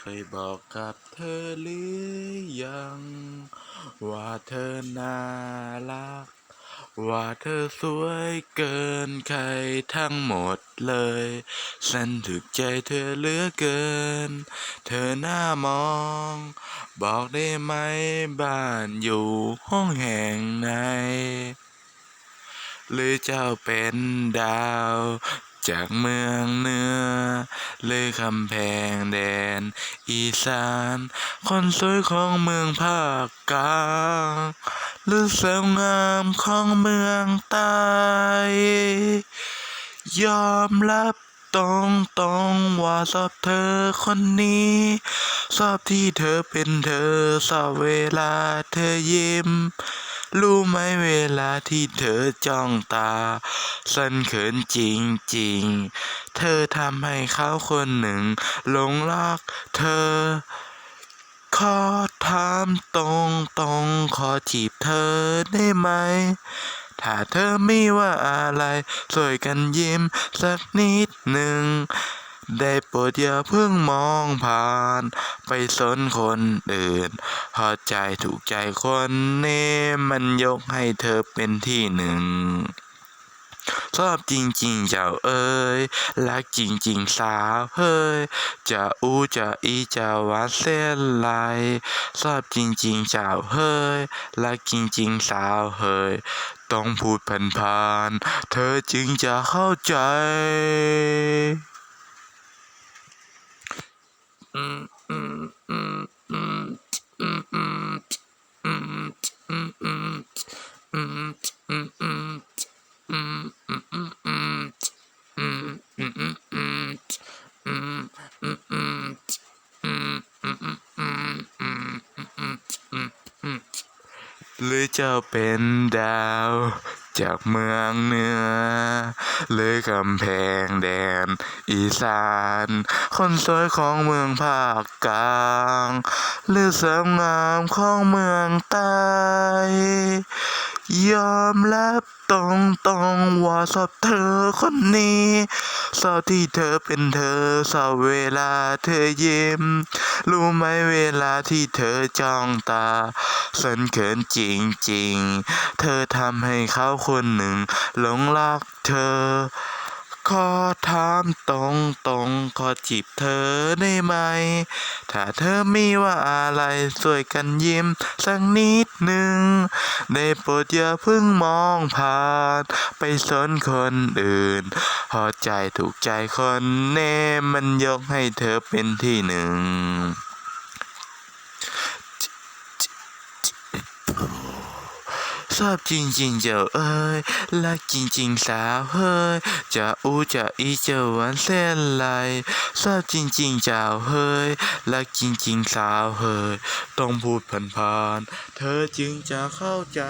เคยบอกกับเธอหรือยัง ว่าเธอน่ารัก ว่าเธอสวยเกินใครทั้งหมดเลย ฉันถึกใจเธอเหลือเกิน เธอหน้ามอง บอกได้ไหมบ้านอยู่ห้องแห่งไหนหรือเจ้าเป็นดาว จากเมืองเหนือหรือคำแพงแดน อีสาน คนสวยของเมืองภาคกลางหรือสาวงามของเมืองใต้ยอมรับตรงตรงว่าชอบเธอคนนี้ชอบที่เธอเป็นเธอชอบเวลาเธอยิ้ม รู้ไหมเวลาที่เธอจ้องตา สันเขินจริงจริง เธอทำให้เขาคนหนึ่งหลงรักเธอ ขอถามตรงตรงขอจีบเธอได้ไหม ถ้าเธอไม่ว่าอะไรสวยกันยิ้มสักนิดหนึ่ง ได้โปรดอย่าเพิ่งมองผ่าน ไปสนคนอื่น พอใจถูกใจคนนี้มันยกให้เธอเป็นที่หนึ่งชอบจริงๆเจ้าเอ้ยรักจริงๆสาวเฮ้ยจะอู้จะอีจะวานเส้นไหลชอบจริงๆเจ้าเฮ้ยรักจริงๆสาวเฮ้ยต้องพูดผ่านๆเธอจึงจะเข้าใจ หรือเจ้าเป็นดาว จากเมืองเหนือ หรือกำแพงแดนอีสาน คนสวยของเมืองภาคกลาง หรือสาวงามของเมืองใต้ ยอมรับตรงตรงว่าชอบเธอคนนี้ชอบที่เธอเป็นเธอชอบเวลาเธอยิ้ม รู้ไหมเวลาที่เธอจ้องตาสันเขินจริงๆเธอทำให้เขาคนหนึ่งหลงรักเธอ ขอถามตรงตรงๆขอจีบเธอได้ไหม ถ้าเธอมีว่าอะไรสวยกันยิ้มสักนิดหนึ่งได้โปรดอย่าเพิ่งมองผ่าน ไปสนคนอื่น พอใจถูกใจคนเน่มันยกให้เธอเป็นที่หนึ่ง ชอบจริงๆเจ้าเอ้ยรักจริงๆสาวเฮ้ยจะอู้จะอีเจะหวานเส้นไหลชอบจริงๆเจ้าเฮ้ยรักจริงๆสาวเฮ้ยต้องพูดผ่านๆเธอจึงจะเข้าใจ